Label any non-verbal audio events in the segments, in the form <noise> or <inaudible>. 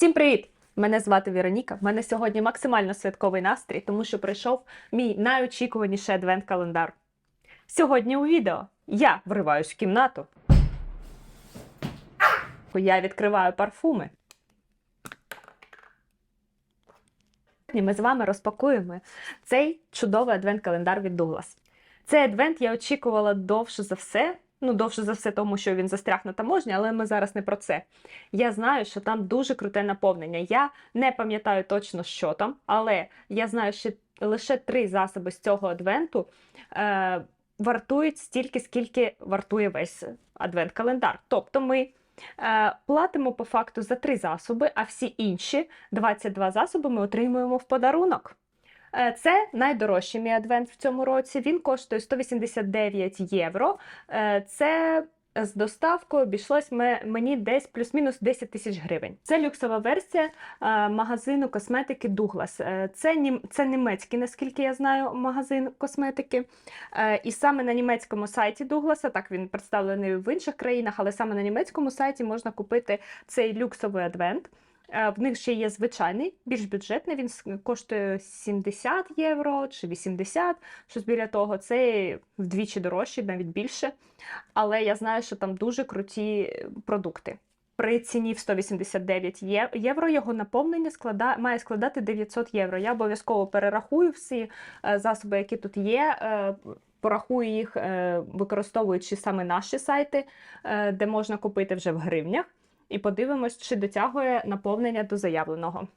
Всім привіт! Мене звати Вероніка. В мене сьогодні максимально святковий настрій, тому що прийшов мій найочікуваніший адвент-календар. Сьогодні у відео я вриваюсь в кімнату. Я відкриваю парфуми. І ми з вами розпакуємо цей чудовий адвент-календар від Douglas. Цей адвент я очікувала довше за все. Ну, довше за все, тому що він застряг на таможні, але ми зараз не про це. Я знаю, що там дуже круте наповнення. Я не пам'ятаю точно, що там, але я знаю, що лише три засоби з цього адвенту е, вартують стільки, скільки вартує весь адвент-календар. Тобто ми е, платимо по факту за три засоби, а всі інші 22 засоби ми отримуємо в подарунок. Е, Це найдорожчий мій адвент в цьому році. Він коштує 189 євро. Е, Це з доставкою обійшлось мені десь плюс-мінус 10 тисяч гривень. Це люксова версія е, магазину косметики. Е, Це, нім- це німецький, наскільки я знаю, магазин косметики. І саме на німецькому сайті Douglas, так він представлений в інших країнах, але саме на німецькому сайті можна купити цей люксовий адвент. Е, В них ще є звичайний, більш бюджетний. Він коштує 70 євро чи 80, щось біля того. Це вдвічі дорожче, навіть більше. Але я знаю, що там дуже круті продукти. При ціні в 189 євро його наповнення склада... має складати 900 євро. Я обов'язково перерахую всі е, засоби, які тут є. е, Порахую їх, використовуючи саме наші сайти, де можна купити вже в гривнях і подивимось, чи дотягує наповнення до заявленого.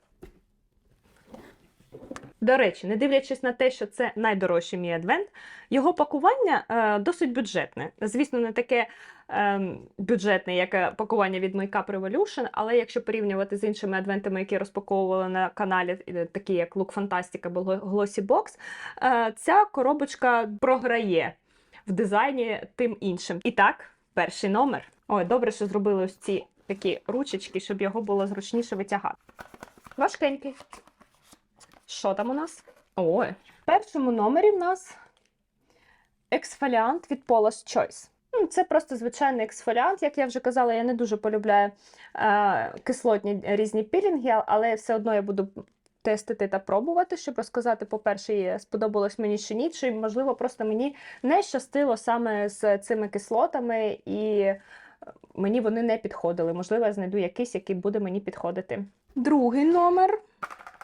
До речі, не дивлячись на те, що це найдорожчий мій адвент, його пакування е, досить бюджетне. Звісно, не таке е, бюджетне, як е, пакування від Makeup Revolution, але якщо порівнювати з іншими адвентами, які розпаковували на каналі, е, такі як Look Fantastic або Glossy Box, е, ця коробочка програє в дизайні тим іншим. І так, перший номер. Ой, добре, що зробили ось ці такі ручечки, щоб його було зручніше витягати. Важкенький. Що там у нас? Ой, в першому номері в нас ексфоліант від Paula's Choice. Ну, Це просто звичайний ексфоліант. Як я вже казала, я не дуже полюбляю е, кислотні різні пілінги, але все одно я буду тестити та пробувати, щоб розказати, по-перше, сподобалось мені чи ні, чи, можливо, просто мені не щастило саме з цими кислотами, і мені вони не підходили. Можливо, я знайду якийсь, який буде мені підходити. Другий номер.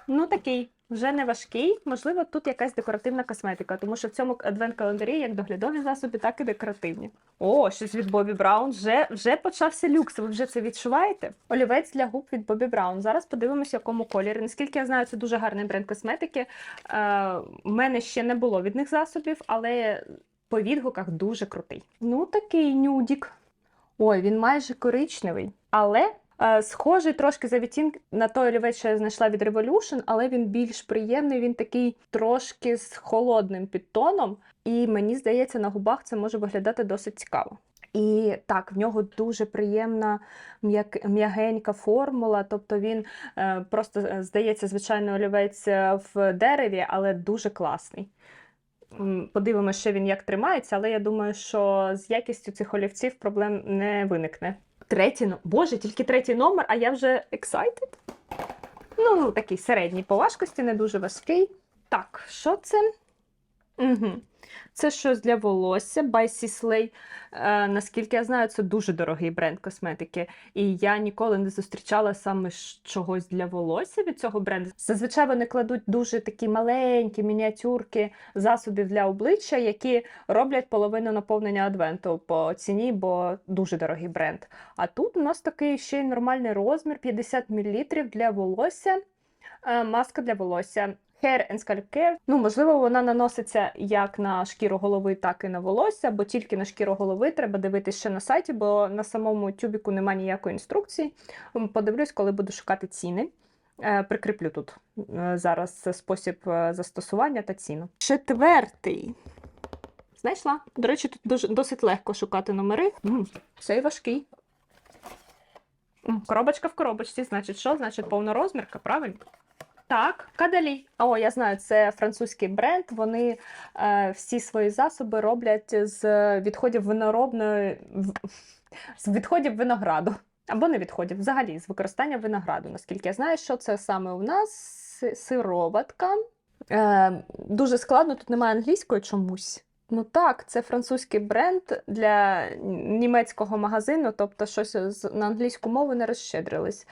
Ну, такий, вже не важкий. Можливо, тут якась декоративна косметика, тому що в цьому адвент-календарі як доглядові засоби, так і декоративні. О, щось від Бобі Браун. Вже, вже почався люкс. Ви вже це відчуваєте? Олівець для губ від Бобі Браун. Зараз подивимося, якому кольорі. Наскільки я знаю, це дуже гарний бренд косметики. Е, У мене ще не було від них засобів, але по відгуках дуже крутий. Ну, такий нюдік. Ой, він майже коричневий, але е, схожий трошки за відтінк на той олівець, що я знайшла від Revolution, але він більш приємний, він такий трошки з холодним підтоном. І мені здається, на губах це може виглядати досить цікаво. І так, в нього дуже приємна м'ягенька формула, тобто він е, просто е, здається, звичайно, олівець е, в дереві, але дуже класний. Подивимося, що він як тримається, але я думаю, що з якістю цих олівців проблем не виникне. Третій. Боже, тільки третій номер, а я вже excited. Ну, такий середній по важкості, не дуже важкий. Так, що це? Угу. Це щось для волосся by Sisley. Е, наскільки я знаю, це дуже дорогий бренд косметики. І я ніколи не зустрічала саме чогось для волосся від цього бренду. Зазвичай вони кладуть дуже такі маленькі мініатюрки засобів для обличчя, які роблять половину наповнення адвенту по ціні, бо дуже дорогий бренд. А тут у нас такий ще й нормальний розмір 50 мл для волосся. Е, Маска для волосся. Hair and Scalp Care. Ну, можливо, вона наноситься як на шкіру голови, так і на волосся, бо тільки на шкіру голови треба дивитися ще на сайті, бо на самому тюбіку немає ніякої інструкції. Подивлюсь, коли буду шукати ціни. Е, Прикріплю тут е, зараз спосіб е, застосування та ціну. Четвертий. Знайшла. До речі, тут дуже, досить легко шукати номери. Цей важкий. Коробочка в коробочці, значить, що? Значить, повнорозмірка, правильно? Так, Кадалі. О, я знаю, це французький бренд. Вони е, всі свої засоби роблять з відходів виноробної з відходів винограду. Або не відходів, взагалі, з використання винограду. Наскільки я знаю, що це саме у нас сироватка. Е, дуже складно, тут немає англійської чомусь. Ну так, це французький бренд для німецького магазину, тобто щось на англійську мову не розщедрились.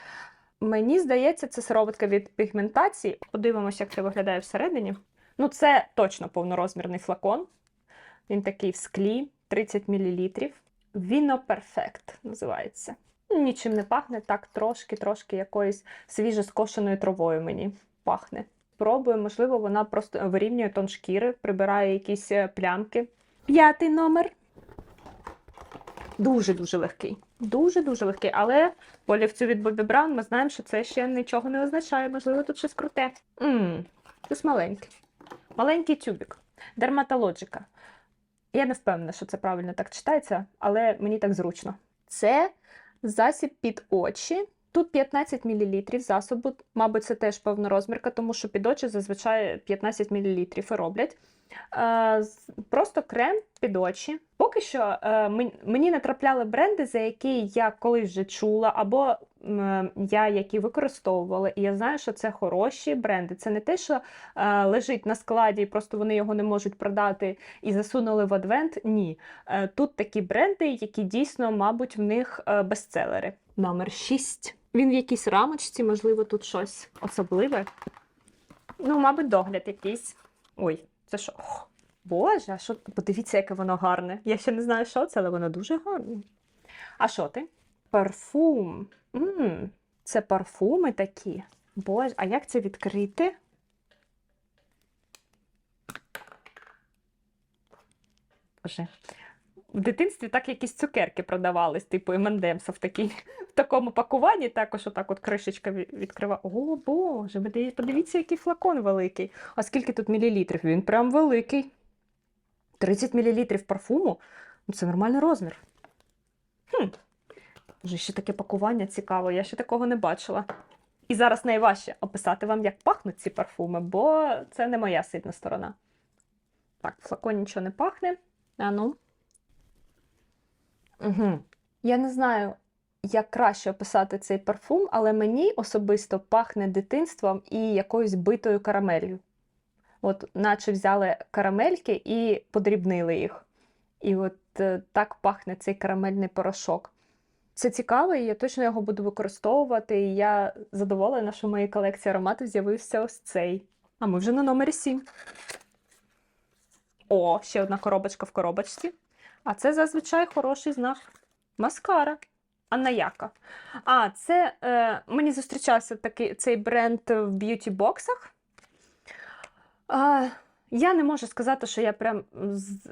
Мені здається, це сироватка від пігментації. Подивимося, як це виглядає всередині. Ну, це точно повнорозмірний флакон. Він такий в склі, 30 мл. Віно Перфект називається. Ну, Нічим не пахне, так трошки-трошки якоюсь свіжоскошеною травою мені пахне. Пробую, можливо, вона просто вирівнює тон шкіри, прибирає якісь е, плямки. П'ятий номер. Дуже-дуже легкий. Дуже-дуже легкий. Але полівцю олівцю від Бобі Браун ми знаємо, що це ще нічого не означає. Можливо, тут щось круте. Ммм, щось маленький. Маленький тюбік. Дерматологіка. Я не впевнена, що це правильно так читається, але мені так зручно. Це засіб під очі. Тут 15 мл засобу, мабуть, це теж повнорозмірка, тому що під очі зазвичай 15 мл роблять. Е, Просто крем під очі. Поки що е, мен- мені натрапляли бренди, за які я колись вже чула, або я які використовувала. І я знаю, що це хороші бренди. Це не те, що е, лежить на складі, і просто вони його не можуть продати і засунули в адвент. Ні. Е, Тут такі бренди, які дійсно, мабуть, в них бестселери. Номер 6. Він в якійсь рамочці, можливо, тут щось особливе. Ну, мабуть, догляд якийсь. Ой, це що? Ох, Боже, що? Подивіться, яке воно гарне. Я ще не знаю, що це, але воно дуже гарне. А що ти? Парфум. м це парфуми такі. Боже, а як це відкрити? Боже. В дитинстві так якісь цукерки продавались, типу M&M's в, такій, в такому пакуванні, також отак от кришечка ві- відкрива. О, Боже, подивіться, який флакон великий. А скільки тут мілілітрів? Він прям великий. 30 мілілітрів парфуму? Ну, це нормальний розмір. Хм. Боже, ще таке пакування цікаве, я ще такого не бачила. І зараз найважче описати вам, як пахнуть ці парфуми, бо це не моя сильна сторона. Так, в флаконі нічого не пахне. А ну. Угу. Я не знаю, як краще описати цей парфум, але мені особисто пахне дитинством і якоюсь битою карамелью. От, наче взяли карамельки і подрібнили їх. І от е, так пахне цей карамельний порошок. Це цікаво, і я точно його буду використовувати. І я задоволена, що в моїй колекції ароматів з'явився ось цей. А ми вже на номері 7. О, ще одна коробочка в коробочці. А це зазвичай хороший знак. Маскара. Анна Яка. А, це е, мені зустрічався такий цей бренд в б'юті-боксах. А, я не можу сказати, що я прям з-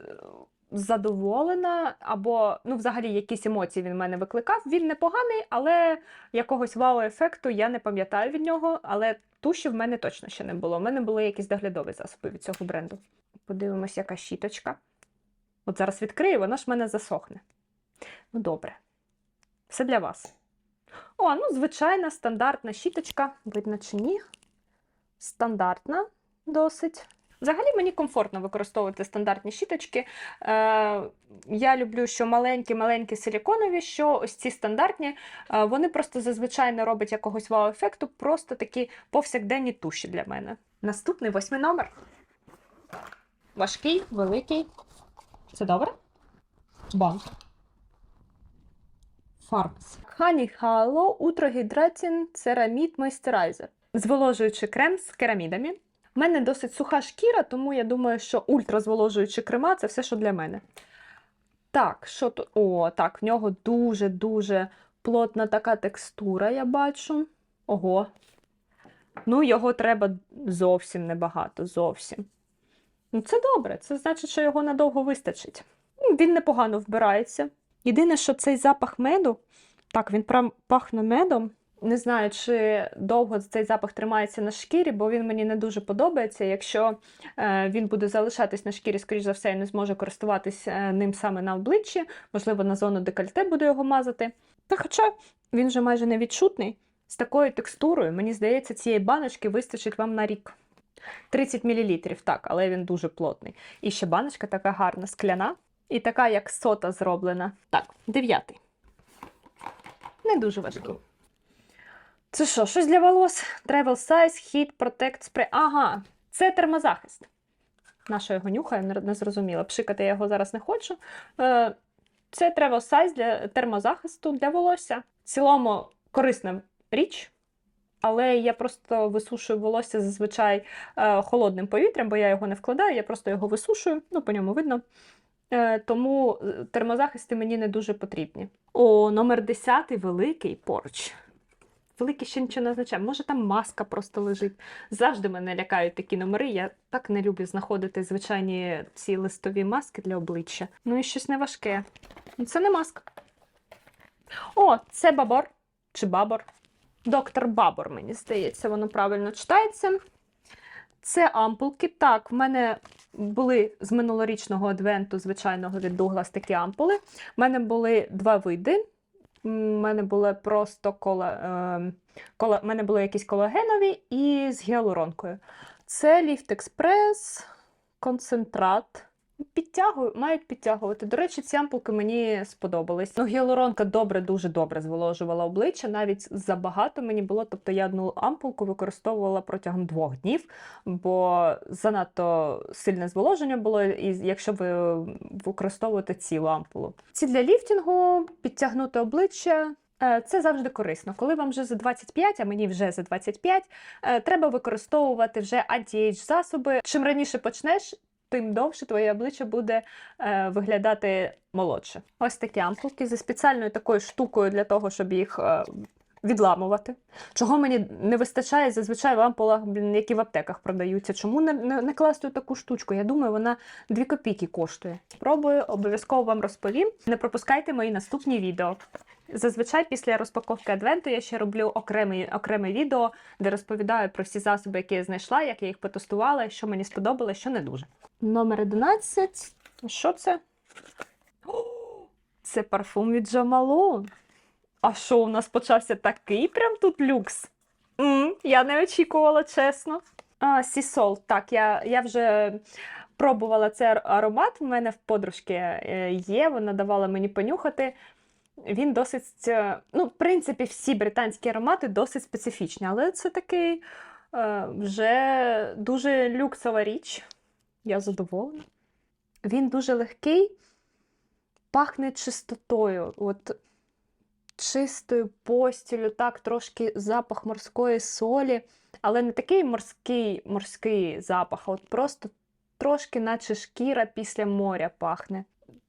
задоволена, або, ну, взагалі, якісь емоції він в мене викликав. Він непоганий, але якогось вау-ефекту я не пам'ятаю від нього. Але туші в мене точно ще не було. У мене були якісь доглядові засоби від цього бренду. Подивимось, яка щіточка. От зараз відкрию, вона ж в мене засохне. Ну, добре. Все для вас. О, ну, звичайна стандартна щіточка. Видно чи ні? Стандартна досить. Взагалі мені комфортно використовувати стандартні щіточки. Е, я люблю, що маленькі-маленькі силіконові, що ось ці стандартні, е, вони просто зазвичай не роблять якогось вау-ефекту, просто такі повсякденні туші для мене. Наступний восьмий номер. Важкий, великий. Це добре? Банк. Honey Halo Ultra Hydrating Ceramide Moisturizer. Зволожуючий крем з керамідами. У мене досить суха шкіра, тому я думаю, що ультразволожуючі крема це все, що для мене. Так, що тут? О, так, в нього дуже-дуже плотна така текстура, я бачу. Ого. Ну, його треба зовсім небагато, зовсім. Ну, це добре, це значить, що його надовго вистачить. Ну, Він непогано вбирається. Єдине, що цей запах меду, так, він прям пахне медом. Не знаю, чи довго цей запах тримається на шкірі, бо він мені не дуже подобається. Якщо е, він буде залишатись на шкірі, скоріш за все, я не зможу користуватись е, ним саме на обличчі, можливо, на зону декольте буду його мазати. Та хоча він вже майже невідчутний. З такою текстурою, мені здається, цієї баночки вистачить вам на рік. 30 мл, так, але він дуже плотний. І ще баночка така гарна, скляна, і така, як сота зроблена. Так, дев'ятий. Не дуже важкі. Це що, щось для волос? Travel Size, Heat Protect Spray. Ага, це термозахист. На що я його нюхаю, не, не зрозуміла. Пшикати я його зараз не хочу. Е, це Travel Size для термозахисту для волосся. В цілому корисна річ, але я просто висушую волосся зазвичай е, холодним повітрям, бо я його не вкладаю, я просто його висушую, ну по ньому видно. Е, тому е, термозахисти мені не дуже потрібні. О, номер 10 великий поруч. Великий ще нічого не означає. Може, там маска просто лежить. Завжди мене лякають такі номери. Я так не люблю знаходити звичайні ці листові маски для обличчя. Ну і щось не важке. Ну, Це не маска. О, це бабор чи бабор. Доктор Бабор, мені здається, воно правильно читається. Це ампулки. Так, в мене були з минулорічного адвенту, звичайного від Douglas такі ампули. У мене були два види. У мене були просто кола, е, кола, мене були якісь колагенові і з гіалуронкою. Це Lift Express, концентрат. Підтягую, мають підтягувати. До речі, ці ампулки мені сподобались. Ну, гіалуронка добре, дуже добре зволожувала обличчя. Навіть забагато мені було. Тобто я одну ампулку використовувала протягом двох днів, бо занадто сильне зволоження було, і якщо ви використовуєте цілу ампулу. Ці для ліфтінгу, підтягнути обличчя. е, Це завжди корисно. Коли вам вже за 25, а мені вже за 25, е, треба використовувати вже анті-ейдж засоби. Чим раніше почнеш, тим довше твоє обличчя буде е, виглядати молодше. Ось такі ампулки зі спеціальною такою штукою для того, щоб їх е, відламувати. Чого мені не вистачає зазвичай в ампулах, які в аптеках продаються. Чому не, не, не класти таку штучку? Я думаю, вона 2 копійки коштує. Спробую, обов'язково вам розповім. Не пропускайте мої наступні відео. Зазвичай після розпаковки адвенту я ще роблю окреме, окреме відео, де розповідаю про всі засоби, які я знайшла, як я їх потестувала, що мені сподобалося, що не дуже. Номер 11. Що це? <gasps> Це парфум від Джамалон. А що, у нас почався такий прям тут люкс? м я не очікувала, чесно. А, Сісол. Так, я, я вже пробувала цей аромат. У мене в подружки е, є, вона давала мені понюхати. Він досить, е, ну, в принципі, всі британські аромати досить специфічні, але це такий е, вже дуже люксова річ. Я задоволена. Він дуже легкий, пахне чистотою. От чистою постілю, так, трошки запах морської солі, але не такий морський морський запах, а от просто трошки, наче шкіра після моря пахне.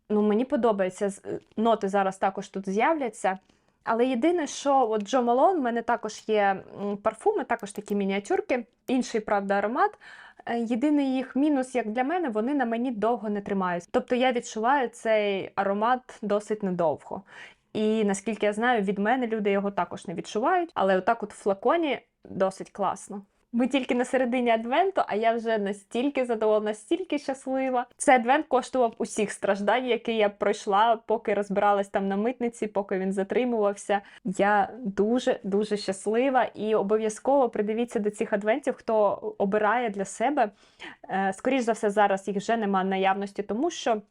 Ну, мені подобається, ноти зараз також тут з'являться. Але єдине, що от Джо Малон, в мене також є парфуми, також такі мініатюрки, інший, правда, аромат. Е, Єдиний їх мінус, як для мене, вони на мені довго не тримаються. Тобто я відчуваю цей аромат досить недовго. І наскільки я знаю, від мене люди його також не відчувають. Але отак, от в флаконі досить класно. Ми тільки на середині адвенту, а я вже настільки задоволена, настільки щаслива. Цей адвент коштував усіх страждань, які я пройшла, поки розбиралась там на митниці, поки він затримувався. Я дуже дуже щаслива і обов'язково придивіться до цих адвентів, хто обирає для себе. Е, Скоріш за все, зараз їх вже немає наявності, тому що.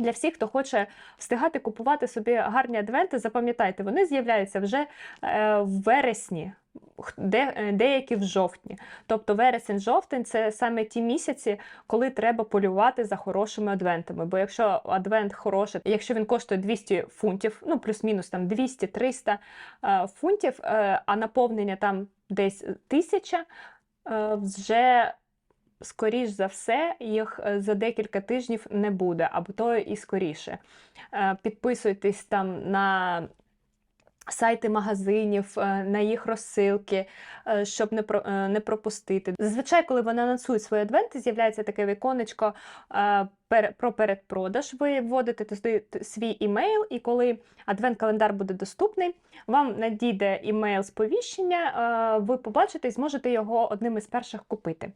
Для всіх, хто хоче встигати купувати собі гарні адвенти, запам'ятайте, вони з'являються вже е, в вересні, де, е, деякі в жовтні. Тобто вересень-жовтень це саме ті місяці, коли треба полювати за хорошими адвентами. Бо якщо адвент хороший, якщо він коштує 200 фунтів, ну плюс-мінус там 200-300 е, фунтів, а наповнення там десь тисяча, вже скоріш за все, їх е, за декілька тижнів не буде, або то і скоріше. Е, Підписуйтесь там на сайти магазинів, е, на їх розсилки, щоб не, не пропустити. Зазвичай, коли вони анонсують свої адвенти, з'являється таке віконечко про передпродаж. Ви вводите туди свій імейл, і коли адвент-календар буде доступний, вам надійде імейл сповіщення, ви побачите і зможете його одним із перших купити.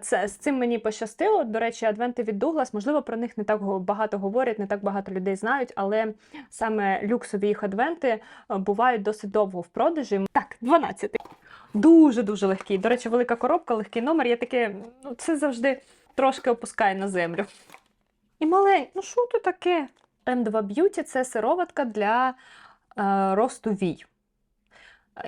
Це, з цим мені пощастило. До речі, адвенти від Douglas, можливо, про них не так багато говорять, не так багато людей знають, але саме люксові їх адвенти бувають досить довго в продажі. Так, 12. Дуже-дуже легкий. До речі, велика коробка, легкий номер. Я таке, ну це завжди трошки опускає на землю. І малень, ну що ти таке? М2 Beauty це сироватка для е, росту вій.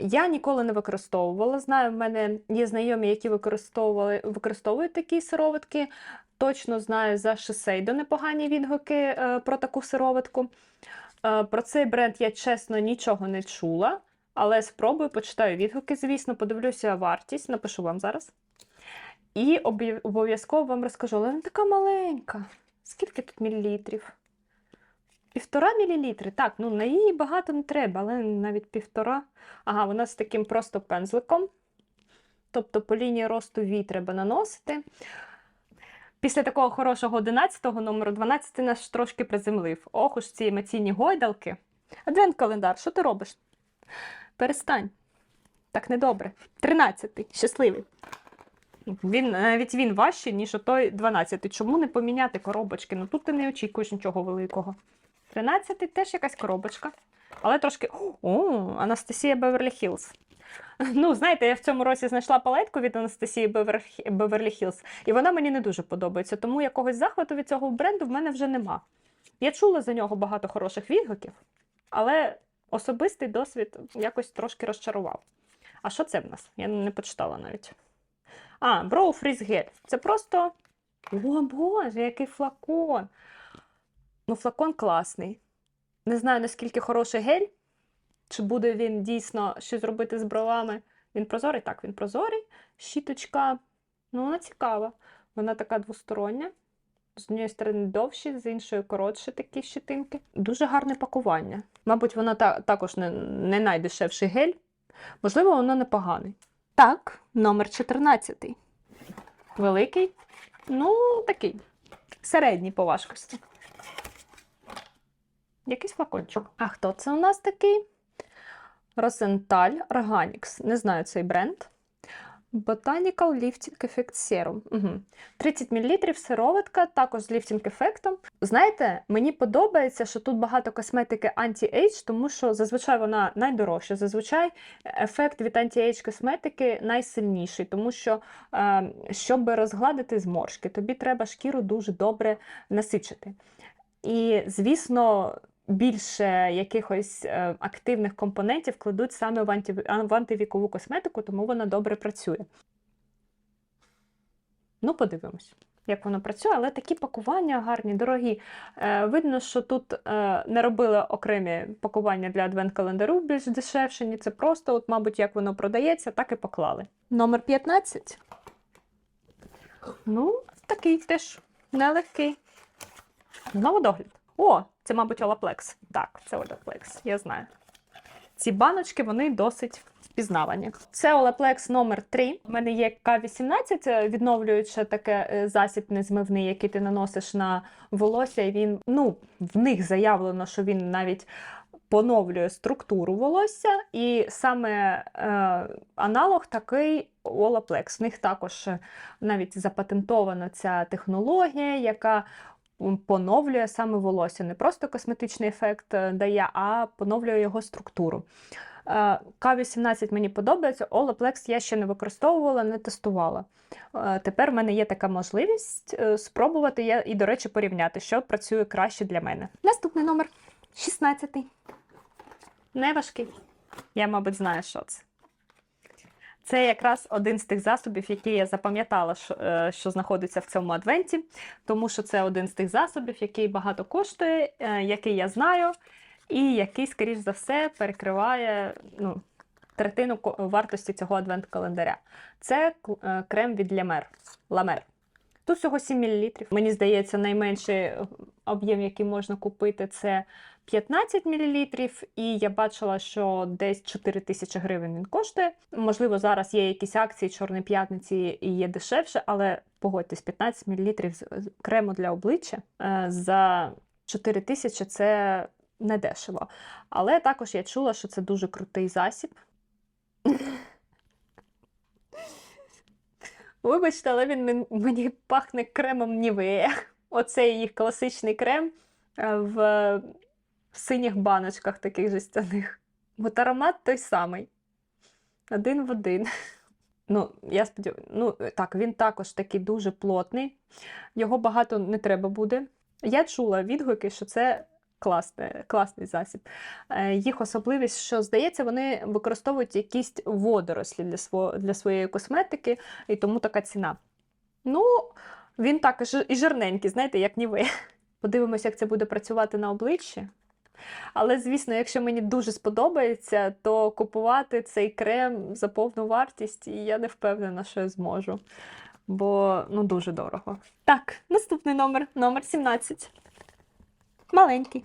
Я ніколи не використовувала. Знаю, в мене є знайомі, які використовували, використовують такі сироватки. Точно знаю за Шисейдо непогані відгуки е, про таку сироватку. Е, про цей бренд я чесно нічого не чула, але спробую, почитаю відгуки, звісно, подивлюся вартість, напишу вам зараз. І обов'язково вам розкажу, але вона така маленька. Скільки тут мілілітрів? Півтора мілілітри. Так, ну на її багато не треба, але навіть півтора. Ага, вона з таким просто пензликом. Тобто по лінії росту вій треба наносити. Після такого хорошого 11-го номеру 12 нас трошки приземлив. Ох уж ці емоційні гойдалки. Адвент-календар, що ти робиш? Перестань. Так недобре. 13-й, щасливий. Він, навіть він важчий, ніж отой 12-й. Чому не поміняти коробочки? Ну тут ти не очікуєш нічого великого. 13-й теж якась коробочка. Але трошки. О, Анастасія Беверлі Хілз. Ну, знаєте, я в цьому році знайшла палетку від Анастасії Бевер- Беверлі Хілз, і вона мені не дуже подобається, тому якогось захвату від цього бренду в мене вже нема. Я чула за нього багато хороших відгуків, але особистий досвід якось трошки розчарував. А що це в нас? Я не почитала навіть. А, Brow Freeze Gel. Це просто. О, Боже, який флакон! Ну, флакон класний. Не знаю, наскільки хороший гель, чи буде він дійсно щось робити з бровами. Він прозорий? Так, він прозорий. Щіточка, ну, вона цікава. Вона така двостороння. З однієї сторони довші, з іншої коротші такі щетинки. Дуже гарне пакування. Мабуть, вона та, також не, не найдешевший гель. Можливо, воно непоганий. Так, номер 14. Великий. Ну, такий. Середній по важкості. Якийсь флакончик. А хто це у нас такий? Росенталь Organics. Не знаю цей бренд. Botanical Lifting Effect Serum. Угу. 30 мл сироватка, також з ліфтінг-ефектом. Знаєте, мені подобається, що тут багато косметики анті-ейдж, тому що зазвичай вона найдорожча. Зазвичай ефект від анті-ейдж косметики найсильніший, тому що, е, щоб розгладити зморшки, тобі треба шкіру дуже добре насичити. І, звісно, більше якихось е, активних компонентів кладуть саме в, антивікову косметику, тому вона добре працює. Ну, подивимось, як воно працює, але такі пакування гарні, дорогі. Е, видно, що тут е, не робили окремі пакування для адвент-календару більш дешевшені. Це просто, от, мабуть, як воно продається, так і поклали. Номер 15. Ну, такий теж нелегкий. Знову догляд. О, це, мабуть, Олаплекс. Так, це Олаплекс, я знаю. Ці баночки вони досить впізнавані. Це Олаплекс номер 3 У мене є К-18, це відновлююче таке е, засіб незмивний, який ти наносиш на волосся. І він, ну, в них заявлено, що він навіть поновлює структуру волосся. І саме е, аналог такий Олаплекс. В них також е, навіть запатентована ця технологія, яка поновлює саме волосся. Не просто косметичний ефект е, дає, а поновлює його структуру. Е, К-18 мені подобається, Olaplex я ще не використовувала, не тестувала. Е, Тепер в мене є така можливість спробувати я, і, до речі, порівняти, що працює краще для мене. Наступний номер 16. Не важкий. Я, мабуть, знаю, що це. Це якраз один з тих засобів, які я запам'ятала, що, е, що знаходиться в цьому адвенті, тому що це один з тих засобів, який багато коштує, е, який я знаю, і який, скоріш за все, перекриває ну, третину вартості цього адвент-календаря. Це е, крем від Ламер. Ламер. Тут всього 7 мл. Мені здається, найменший об'єм, який можна купити, це 15 мл. І я бачила, що десь 4 тисячі гривень він коштує. Можливо, зараз є якісь акції Чорної п'ятниці і є дешевше, але погодьтесь, 15 мл крему для обличчя е, за 4 тисячі це не дешево. Але також я чула, що це дуже крутий засіб. Вибачте, але він мені пахне кремом Нівея. Оцей їх класичний крем е, в, в синіх баночках таких жестяних. От аромат той самий. Один в один. <laughs> Ну, я сподіваюся, ну так, він також такий дуже плотний. Його багато не треба буде. Я чула відгуки, що це Класне, класний засіб. Е, Їх особливість, що здається, вони використовують якісь водорослі для, сво, для своєї косметики, і тому така ціна. Ну, він так і жирненький, знаєте, як ніви. <laughs> Подивимось, як це буде працювати на обличчі. Але, звісно, якщо мені дуже сподобається, то купувати цей крем за повну вартість, і я не впевнена, що я зможу. Бо ну дуже дорого. Так, наступний номер, номер 17. Маленький.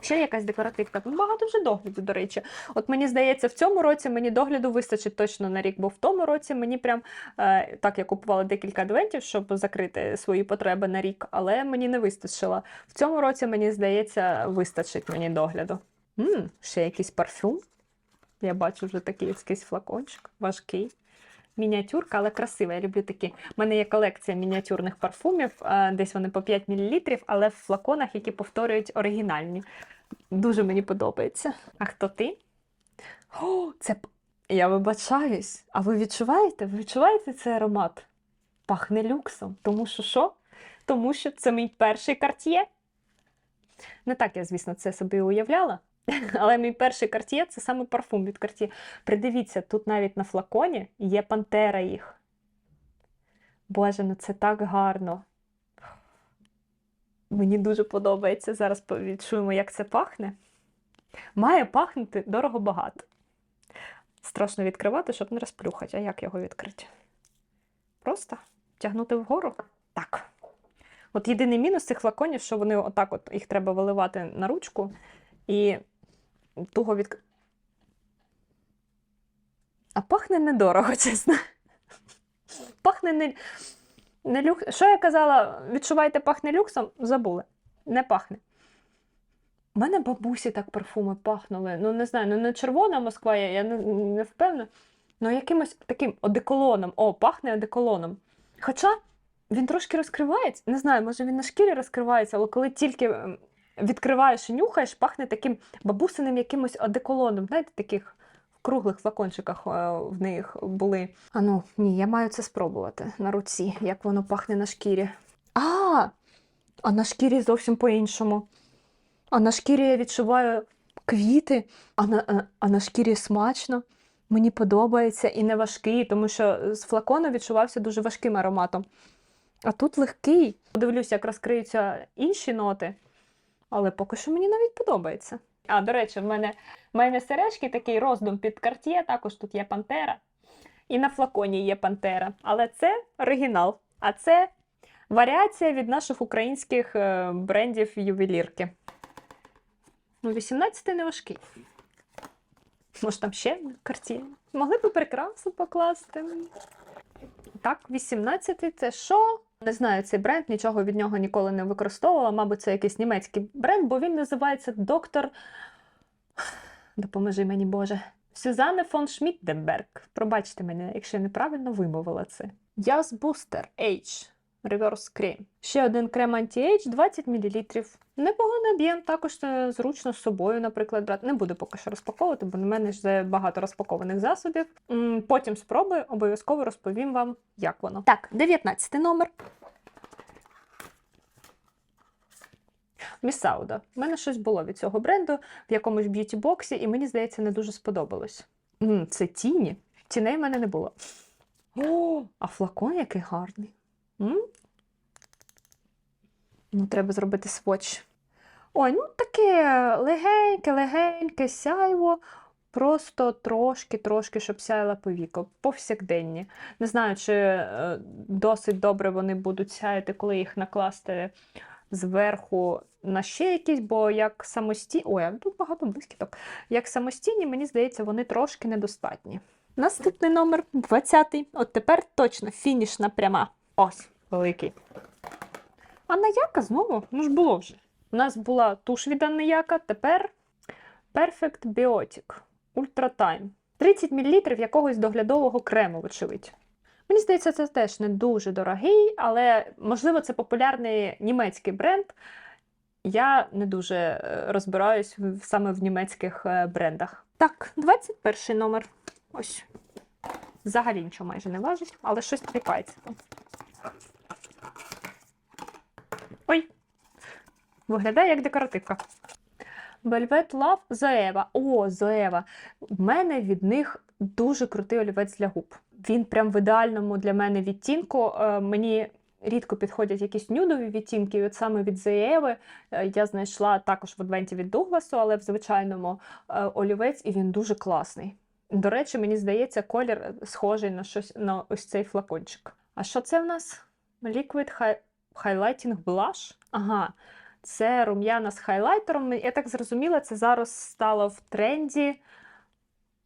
Ще якась декоративка. Багато вже догляду, до речі. От мені здається, в цьому році мені догляду вистачить точно на рік, бо в тому році мені прям е, так я купувала декілька адвентів, щоб закрити свої потреби на рік, але мені не вистачило. В цьому році, мені здається, вистачить мені догляду. м ще якийсь парфюм. Я бачу вже такий якийсь флакончик, важкий. Мініатюрка, але красива. Я люблю такі. У мене є колекція мініатюрних парфумів, е, десь вони по 5 мл, але в флаконах, які повторюють оригінальні. Дуже мені подобається. А хто ти? О, це я вибачаюсь. А ви відчуваєте? Ви відчуваєте цей аромат? Пахне люксом. Тому що що? Тому що це мій перший карт'є. Не так я, звісно, це собі уявляла. <laughs> Але мій перший карт'є це саме парфум від карт'є. Придивіться, тут навіть на флаконі є пантера їх. Боже, ну це так гарно. Мені дуже подобається. Зараз відчуємо, як це пахне. Має пахнути дорого багато. Страшно відкривати, щоб не розплюхати. А як його відкрити? Просто тягнути вгору? Так. От єдиний мінус цих флаконів, що вони отак от їх треба виливати на ручку і туго від. А пахне недорого, <laughs> чесно. Пахне не, не люкс. Що я казала? Відчуваєте, пахне люксом? Забули. Не пахне. У мене бабусі так парфуми пахнули. Ну, не знаю, ну не червона Москва, я, я не, не впевнена. Ну, якимось таким одеколоном. О, пахне одеколоном. Хоча він трошки розкривається. Не знаю, може він на шкірі розкривається, але коли тільки ем, відкриваєш і нюхаєш, пахне таким бабусиним якимось одеколоном. Знаєте, таких в круглих флакончиках е, в них були. А ну, ні, я маю це спробувати на руці, як воно пахне на шкірі. А, а на шкірі зовсім по-іншому. А на шкірі я відчуваю квіти, а на, а, а на шкірі смачно. Мені подобається і не важкий, тому що з флакону відчувався дуже важким ароматом. А тут легкий. Подивлюся, як розкриються інші ноти, але поки що мені навіть подобається. А, до речі, в мене, в мене сережки такий роздум під карт'є, також тут є пантера. І на флаконі є пантера. Але це оригінал. А це варіація від наших українських е, брендів ювелірки. Ну, 18 не важкий. Може, там ще карт'є. Могли б прикрасу покласти. Так, 18-й це що? Не знаю цей бренд, нічого від нього ніколи не використовувала. Мабуть, це якийсь німецький бренд, бо він називається доктор. <sighs> Допоможи мені, Боже. Сюзанне фон Шміттенберг. Пробачте мене, якщо я неправильно вимовила це. Ясбустер H. Reverse Cream. Ще один крем анті-ейдж 20 мл. Непоганий об'єм, також зручно з собою, наприклад, брати. Не буду поки що розпаковувати, бо на мене ж вже багато розпакованих засобів. Потім спробую, обов'язково розповім вам, як воно. Так, 19 номер. Місауда. У мене щось було від цього бренду в якомусь б'юті-боксі, і мені здається, не дуже сподобалось. М, Це тіні. Тіней в мене не було. О, а флакон який гарний. Ну, треба зробити сводч. Ой, ну таке легеньке, легеньке сяйво. Просто трошки-трошки, щоб сяяла повіко. Повсякденні. Не знаю, чи е, досить добре вони будуть сяяти, коли їх накласти зверху на ще якісь, бо як самостійні. Ой, тут багато блискіток. Як самостійні, мені здається, вони трошки недостатні. Наступний номер 20. От тепер точно фінішна пряма. Ось, великий. А Наяка знову? Ну ж було вже. У нас була туш від Аннаяка, тепер Perfect Biotic Ultra Time. 30 мл якогось доглядового крему, вочевидь. Мені здається, це теж не дуже дорогий, але можливо це популярний німецький бренд. Я не дуже е, розбираюсь саме в німецьких е, брендах. Так, 21 номер. Ось. Взагалі нічого майже не важить, але щось тріпається там. Ой. Виглядає як декоративка. Velvet Love Zoeva. О, Zoeva. В мене від них дуже крутий олівець для губ. Він прям в ідеальному для мене відтінку. Е, Мені рідко підходять якісь нюдові відтінки. І от саме від Zoeva е, я знайшла також в адвенті від Дугласу, але в звичайному е, олівець, і він дуже класний. До речі, мені здається, колір схожий на щось на ось цей флакончик. А що це в нас? Liquid Highlighting Blush? Ага, це рум'яна з хайлайтером. Я так зрозуміла, це зараз стало в тренді.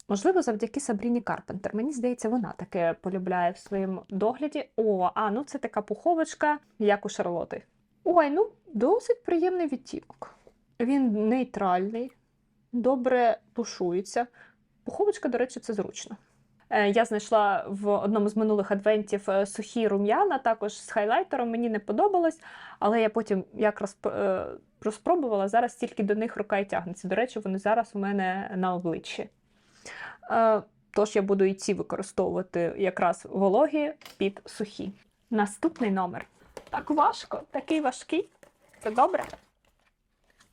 Можливо, завдяки Сабріні Карпентер. Мені здається, вона таке полюбляє в своєму догляді. О, а ну це така пуховочка, як у Шарлоти. Ой, ну досить приємний відтінок. Він нейтральний, добре тушується. Пуховочка, до речі, це зручно. Е, Я знайшла в одному з минулих адвентів е, сухі рум'яна, також з хайлайтером. Мені не подобалось, але я потім як розп... е, розпробувала, зараз тільки до них рука і тягнеться. До речі, вони зараз у мене на обличчі. Тож я буду і ці використовувати якраз вологі під сухі. Наступний номер. Так важко, такий важкий. Це добре.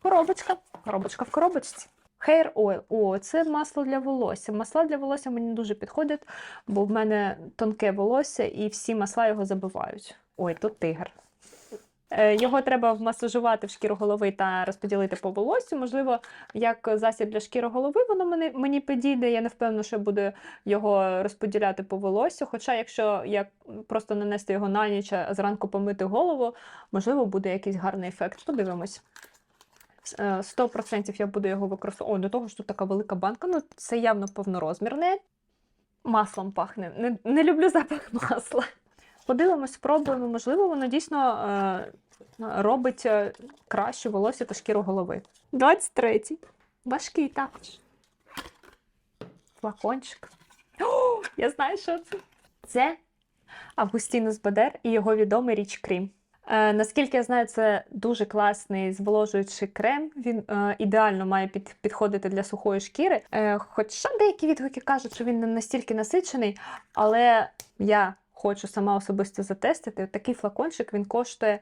Коробочка. Коробочка в коробочці. Hair Oil. О, це масло для волосся. Масла для волосся мені дуже підходять, бо в мене тонке волосся і всі масла його забивають. Ой, тут тигр. Е, Його треба вмасажувати в шкіру голови та розподілити по волоссю. Можливо, як засіб для шкіри голови воно мені, мені підійде. Я не впевнена, що буду його розподіляти по волоссю. Хоча, якщо я просто нанести його на ніч, а зранку помити голову, можливо, буде якийсь гарний ефект. Подивимось. Е, 100% я буду його використовувати. О, до того ж тут така велика банка. Ну, це явно повнорозмірне. Маслом пахне. Не, не люблю запах <laughs> масла. Подивимось, спробуємо. Можливо, воно дійсно е, робить е, краще волосся та шкіру голови. 23-й. Важкий також. Флакончик. О, я знаю, що це. Це Августінус Бадер і його відомий річ Крім. Е, наскільки я знаю, це дуже класний зволожуючий крем. Він е, ідеально має під, підходити для сухої шкіри. Е, хоча деякі відгуки кажуть, що він не настільки насичений, але я хочу сама особисто затестити. Такий флакончик він коштує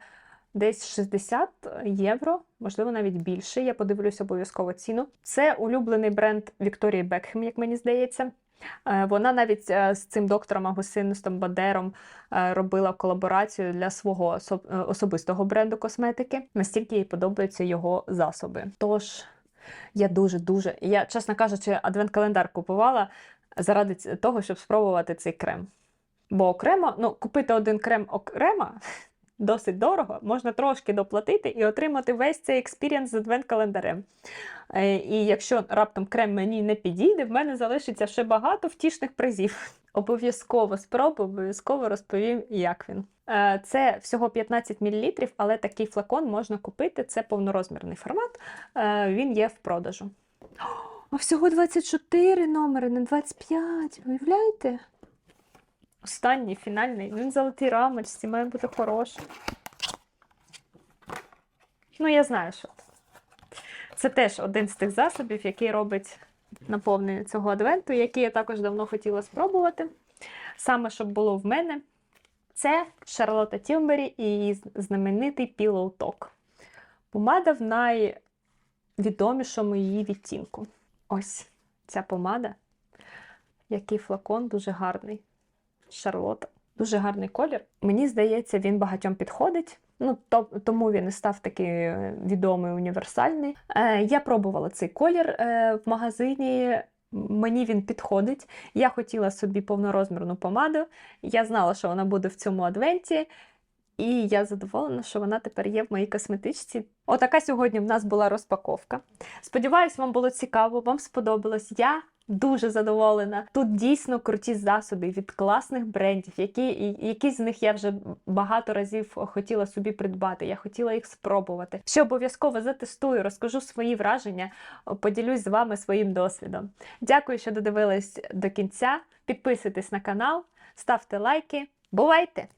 десь 60 євро, можливо, навіть більше. Я подивлюсь обов'язково ціну. Це улюблений бренд Вікторії Бекхем, як мені здається. Е, Вона навіть е, з цим доктором Агусинустом Бадером е, робила колаборацію для свого особистого бренду косметики. Настільки їй подобаються його засоби. Тож я дуже дуже, я, чесно кажучи, адвент-календар купувала заради того, щоб спробувати цей крем. Бо окремо, ну, купити один крем окремо досить дорого, можна трошки доплатити і отримати весь цей експірієнс з адвент-календарем. Е, І якщо раптом крем мені не підійде, в мене залишиться ще багато втішних призів. <laughs> Обов'язково спробую, обов'язково розповім, як він. Е, Це всього 15 мл, але такий флакон можна купити. Це повнорозмірний формат. Е, Він є в продажу. <gasps> А всього 24 номери, не 25. Уявляєте? Останній фінальний. Він в золотій рамочці, має бути хороший. Ну, я знаю, що. це. Теж один з тих засобів, який робить наповнення цього адвенту, який я також давно хотіла спробувати. Саме щоб було в мене, це Шарлотта Тілбері і її знаменитий Pillow Talk. Помада в найвідомішому її відтінку. Ось ця помада. Який флакон дуже гарний. Шарлота. Дуже гарний колір. Мені здається, він багатьом підходить. Ну, то, тому він і став такий відомий, універсальний. Е, я пробувала цей колір е, в магазині. Мені він підходить. Я хотіла собі повнорозмірну помаду. Я знала, що вона буде в цьому адвенті. І я задоволена, що вона тепер є в моїй косметичці. Отака сьогодні в нас була розпаковка. Сподіваюсь, вам було цікаво, вам сподобалось. Я дуже задоволена. Тут дійсно круті засоби від класних брендів, які, які з них я вже багато разів хотіла собі придбати. Я хотіла їх спробувати. Що обов'язково затестую, розкажу свої враження, поділюсь з вами своїм досвідом. Дякую, що додивились до кінця. Підписуйтесь на канал, ставте лайки. Бувайте!